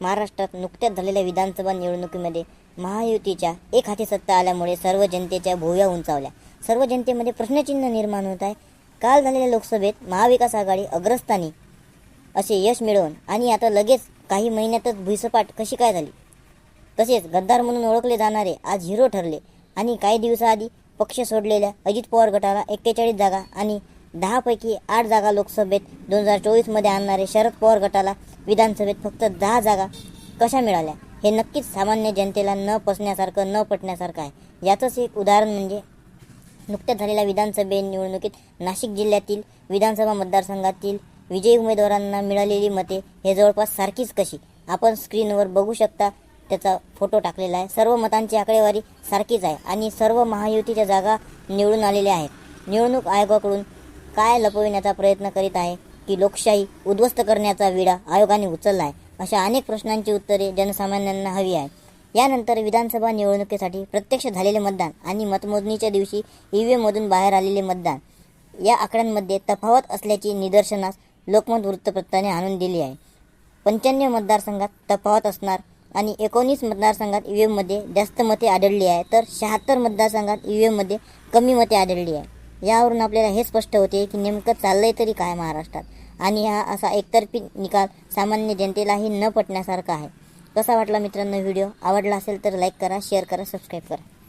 महाराष्ट्रात नुकत्याच झालेल्या विधानसभा निवडणुकीमध्ये महायुतीच्या एक हाती सत्ता आल्यामुळे सर्व जनतेच्या भोवया उंचावल्या. सर्व जनतेमध्ये प्रश्नचिन्ह निर्माण होत आहे. काल झालेल्या लोकसभेत महाविकास आघाडी अग्रस्थानी असे यश मिळवून आणि आता लगेच काही महिन्यातच भुईसपाट कशी काय झाली? तसेच गद्दार म्हणून ओळखले जाणारे आज हिरो ठरले आणि काही दिवसाआधी पक्ष सोडलेल्या अजित पवार गटाला एक्केचाळीस जागा आणि दहापैकी आठ जागा लोकसभेत दोन हजार चोवीसमध्ये आणणारे शरद पवार गटाला विधानसभेत फक्त दहा जागा कशा मिळाल्या? हे नक्कीच सामान्य जनतेला न पसण्यासारखं न पटण्यासारखं आहे. याचंच एक उदाहरण म्हणजे नुकत्याच झालेल्या विधानसभे निवडणुकीत नाशिक जिल्ह्यातील विधानसभा मतदारसंघातील विजयी उमेदवारांना मिळालेली मते हे जवळपास सारखीच कशी? आपण स्क्रीनवर बघू शकता त्याचा फोटो टाकलेला आहे. सर्व मतांची आकडेवारी सारखीच आहे आणि सर्व महायुतीच्या जागा निवडून आलेल्या आहेत. निवडणूक आयोगाकडून काय लपविण्याचा प्रयत्न करीत आहे की लोकशाही उद्ध्वस्त करण्याचा विडा आयोगाने उचलला आहे अशा अनेक प्रश्नांची उत्तरे जनसामान्यांना हवी आहे यानंतर विधानसभा निवडणुकीसाठी प्रत्यक्ष झालेले मतदान आणि मतमोजणीच्या दिवशी ईव्हीएममधून बाहेर आलेले मतदान या आकड्यांमध्ये तफावत असल्याची निदर्शनास लोकमत वृत्तपत्राने आणून दिली आहे. पंच्याण्णव मतदारसंघात तफावत असणार आणि एकोणीस मतदारसंघात ई व्ही एममध्ये जास्त मते आढळली आहे तर शहात्तर मतदारसंघात ई व्ही एममध्ये कमी मते आढळली आहे यावरून आपल्याला हे स्पष्ट होते की नेमकं चाललंय तरी काय महाराष्ट्रात? आणि हा असा एकतर्फी निकाल सामान्य जनतेलाही न पटण्यासारखा आहे. कसा वाटला मित्रांनो व्हिडिओ? आवडला असेल तर लाईक करा शेअर करा सबस्क्राईब करा.